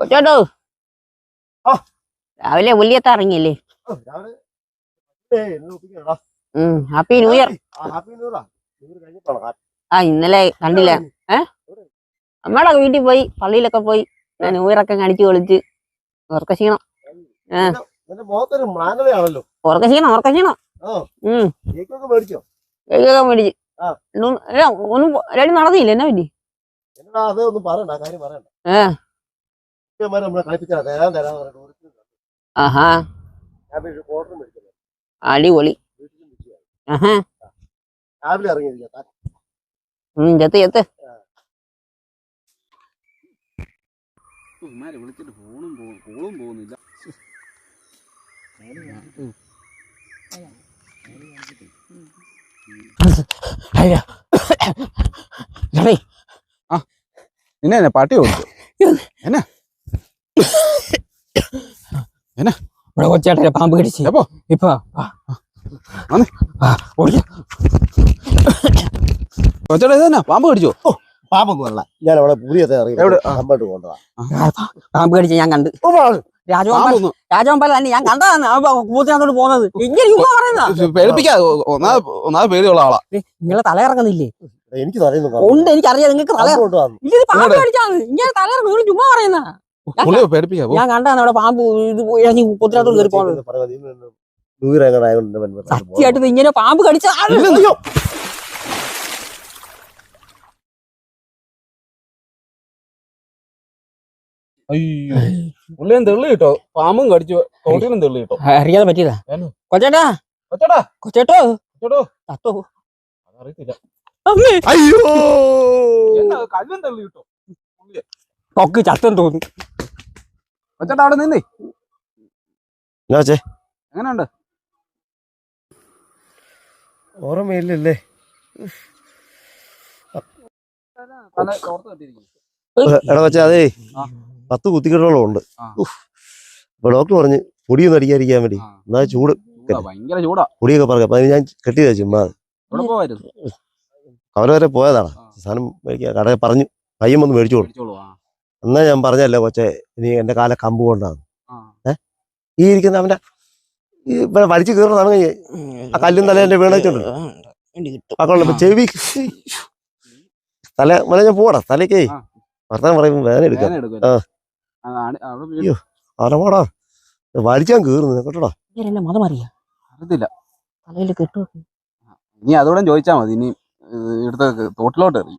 കൊച്ചോട്ടോ. രാവിലെ ഇറങ്ങിയല്ലേ? ഓ, രാവിലെ ഒപ്പിക്കണടാ. ഉം ഹാപ്പി ന്യൂ ഇയർ. ആ, ഇന്നലെ കണ്ടില്ല? നമ്മളെ വീട്ടിൽ പോയി പള്ളിയിലൊക്കെ പോയി ഞാൻ ന്യൂ ഇയറൊക്കെ കാണിച്ചു കളിച്ച് ഉറക്ക ക്ഷീണം. ഉറക്ക ക്ഷീണം ഉറക്ക ക്ഷീണം. കേക്കൊക്കെ മേടിച്ചോ. ഒന്നും- നടന്നില്ല? എന്നാ പറ്റി? ഏ ഇവന്മാര് നമ്മളെ കളിപ്പിച്ചാ തരാൻ ആഹാ. ഹാപ്പി ക്വാർട്ടർ മേടിച്ചത് അടിപൊളി. ആഹാ. രാവിലെ ഇറങ്ങിയിരിക്കാം ഉം ചെത്ത് ചെത്ത് ഇവന്മാരെ വിളിച്ചിട്ട് ഫോണും പോകും കോളും പോകുന്നില്ല. നിന്നെ എന്നെ പട്ടി കൊടുത്തു. ഇവിടെ കൊച്ചേട്ടനെ പാമ്പ് കടിച്ച്. എപ്പോ? ഇപ്പൊ ഇതന്നെ പാമ്പ് കടിച്ചോ? പാമ്പ് ഞാൻ അവിടെ കൊണ്ടുപോകാം പാമ്പ് കടിച്ച് ഞാൻ കണ്ട്. രാജഗോപാൽ പാമ്പൊന്നും രാജഗോപാൽ തന്നെ ഞാൻ കണ്ടതാണ്. ആ കൂത്തിനകത്തോട്ട് പോകുന്നത്. ഇങ്ങനെ ചുമ്മാ പറയുന്ന പേടിപ്പിക്കാതെ ഒന്നാമത് ഒന്നാമത് പേടിയുള്ള ആളാ. നിങ്ങളെ തല ഇറങ്ങുന്നില്ലേ? എനിക്ക് ഉണ്ട് എനിക്കറിയാം. നിങ്ങൾക്ക് തല ഇല്ല പാമ്പ് കടിച്ചാണ് ഇങ്ങനെ തല ഇറങ്ങും നിങ്ങൾ ചുമ്മാ പറയുന്ന. ഞാൻ കണ്ടതാണ് അവിടെ പാമ്പ് ഇത് ഇറങ്ങി കുത്തിനകത്തോട്ട് കയറി പോകുന്നത് സത്യമായിട്ട് ഇങ്ങനെ പാമ്പ് കടിച്ച. അയ്യോ. പുള്ളിയും തെള്ളി കിട്ടോ പാമ്പും കടിച്ചു. തോട്ടിലും തെള്ളി കിട്ടോ അറിയാതെ പറ്റിയതാ. കൊച്ചേട്ടാ. കൊച്ചേട്ടാ. കൊച്ചേട്ടോ. കൊച്ചേട്ടോ. കൊച്ചടോ തത്തോ. അതറിയത്തില്ല. അയ്യോ. എന്നാ കല്ലും തെള്ളി കിട്ടോ കൊക്ക് ചത്തം തോന്നുന്നു കൊച്ചടാ അവിടെ നിന്നേ. എങ്ങനെയുണ്ട്? ഓർമ്മയില്ലല്ലേ. എടാ അതേ. പത്ത് കുത്തിക്കെട്ടോളം ഉണ്ട്. അപ്പൊ ഡോക്ടർ പറഞ്ഞു പൊടിയൊന്നും അടിക്കാതിരിക്കാൻ വേണ്ടി. എന്നാ ചൂട് ചൂടാ ഭയങ്കര ചൂടാ. പൊടിയൊക്കെ പറഞ്ഞു അപ്പൊ ഞാൻ കെട്ടിയതാ ചുമ്മാ അവരെ വരെ പോയതാണ് സാധനം കടയിൽ പറഞ്ഞു പയ്യം വന്ന് മേടിച്ചോളൂ. എന്നാ ഞാൻ പറഞ്ഞല്ലോ കൊച്ചെ ഇനി എന്റെ കാല കമ്പ് കൊണ്ടാണ് ഏഹ് ഈ ഇരിക്കുന്ന അവന്റെ ഈ ഇവിടെ വലിച്ചു കീറുന്നതാണ് ഈ ആ കല്ലും തല എന്റെ വീണിട്ടുണ്ട് ചെവി. തല മല ഞാൻ പോടാ തലക്കേ വർത്താൻ പറയുമ്പോ പറയുമ്പോൾ വേദന എടുക്കാം ആ. അയ്യോ. പോടാ. വലിച്ചാൻ കീറുന്നു കേട്ടോ എന്നെ മതം അറിയാം അറിയത്തില്ല. തലയിൽ കെട്ടു ഇനി അതോടെ ചോദിച്ചാ മതി ഇനി ഇവിടുത്തെ തോട്ടിലോട്ട് എറിയും